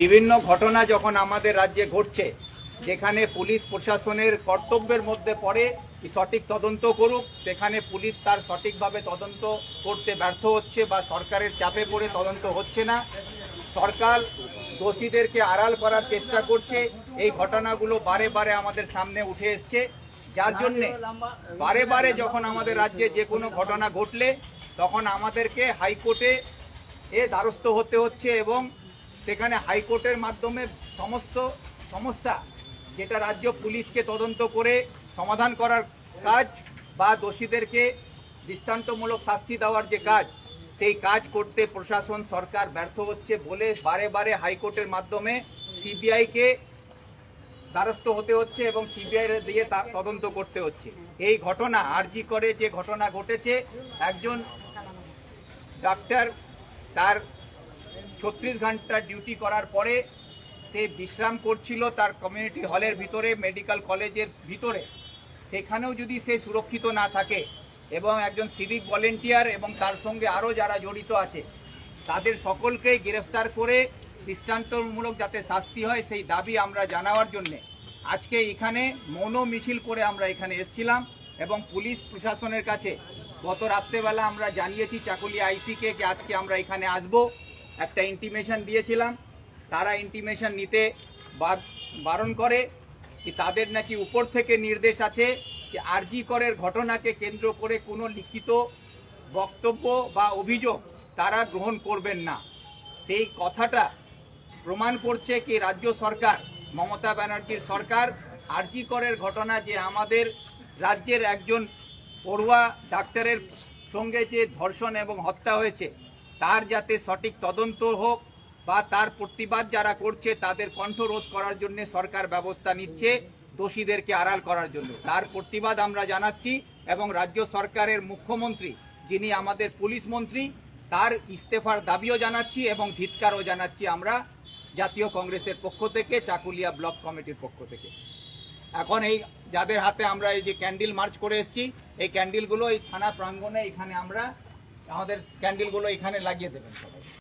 বিভিন্ন ঘটনা যখন আমাদের রাজ্যে ঘটছে, যেখানে পুলিশ প্রশাসনের কর্তব্যের মধ্যে পড়ে সঠিক তদন্ত করুক, সেখানে পুলিশ তার সঠিকভাবে তদন্ত করতে ব্যর্থ হচ্ছে বা সরকারের চাপে পড়ে তদন্ত হচ্ছে না। সরকার দোষীদেরকে আড়াল করার চেষ্টা করছে। এই ঘটনাগুলো বারে বারে আমাদের সামনে উঠে এসছে। যার জন্যে বারে বারে যখন আমাদের রাজ্যে যে কোনো ঘটনা ঘটলে, তখন আমাদেরকে হাইকোর্টে এ দ্বারস্থ হতে হচ্ছে এবং সেখানে হাইকোর্টের মাধ্যমে সমস্ত সমস্যা যেটা রাজ্য পুলিশকে তদন্ত করে সমাধান করার কাজ বা দোষীদেরকে দৃষ্টান্তমূলক শাস্তি দেওয়ার যে কাজ, সেই কাজ করতে প্রশাসন, সরকার ব্যর্থ হচ্ছে বলে বারে বারে হাইকোর্টের মাধ্যমে সিবিআইকে দ্বারস্থ হতে হচ্ছে এবং সিবিআই দিয়ে তদন্ত করতে হচ্ছে। এই ঘটনা আরজি করে যে ঘটনা ঘটেছে, একজন ডাক্তার, তার ছত্রিশ ঘণ্টা ডিউটি করার পরে সে বিশ্রাম করছিল তার কমিউনিটি হলের ভিতরে মেডিকেল কলেজের ভিতরে। সেখানেও যদি সে সুরক্ষিত না থাকে এবং একজন সিভিক ভলেন্টিয়ার এবং তার সঙ্গে আরও যারা জড়িত আছে, তাদের সকলকেই গ্রেফতার করে দৃষ্টান্তমূলক যাতে শাস্তি হয়, সেই দাবি আমরা জানাবার জন্যে। আজকে এখানে মৌন মিছিল করে আমরা এখানে এসেছিলাম এবং পুলিশ প্রশাসনের কাছে গত রাত্রেবেলা আমরা জানিয়েছি চাকুলিয়া আইসিকে যে আজকে আমরা এখানে আসব। একটা ইন্টিমেশন দিয়েছিলাম। তারা ইন্টিমেশন নিতে বার- বারণ করে কি তাদের নাকি উপর থেকে নির্দেশ আছে যে আরজি করের ঘটনাকে কেন্দ্র করে কোনো লিখিত বক্তব্য বা অভিযোগ তারা গ্রহণ করবেন না। সেই কথাটা প্রমাণ করছে কি রাজ্য সরকার, মমতা ব্যানার্জির সরকার আরজি করের ঘটনা যে আমাদের রাজ্যের একজন পড়ুয়া ডাক্তারের সঙ্গে যে ধর্ষণ এবং হত্যা হয়েছে তার যাতে সঠিক তদন্ত হোক বা তার প্রতিবাদ যারা করছে, তাদের কণ্ঠরোধ করার জন্য সরকার ব্যবস্থা নিচ্ছে দোষীদেরকে আড়াল করার জন্য। তার প্রতিবাদ আমরা জানাচ্ছি এবং রাজ্য সরকারের মুখ্যমন্ত্রী, যিনি আমাদের পুলিশ মন্ত্রী, তার ইস্তেফার দাবিও জানাচ্ছি এবং ধিৎকারও জানাচ্ছি আমরা জাতীয় কংগ্রেসের পক্ষ থেকে, চাকুলিয়া ব্লক কমিটির পক্ষ থেকে। এখন এই যাদের হাতে আমরা এই যে ক্যান্ডেল মার্চ করে এসেছি, এই ক্যান্ডেলগুলো এই থানা প্রাঙ্গণে এখানে আমরা আমাদের ক্যান্ডেলগুলো এখানে লাগিয়ে দেবেন সবাই।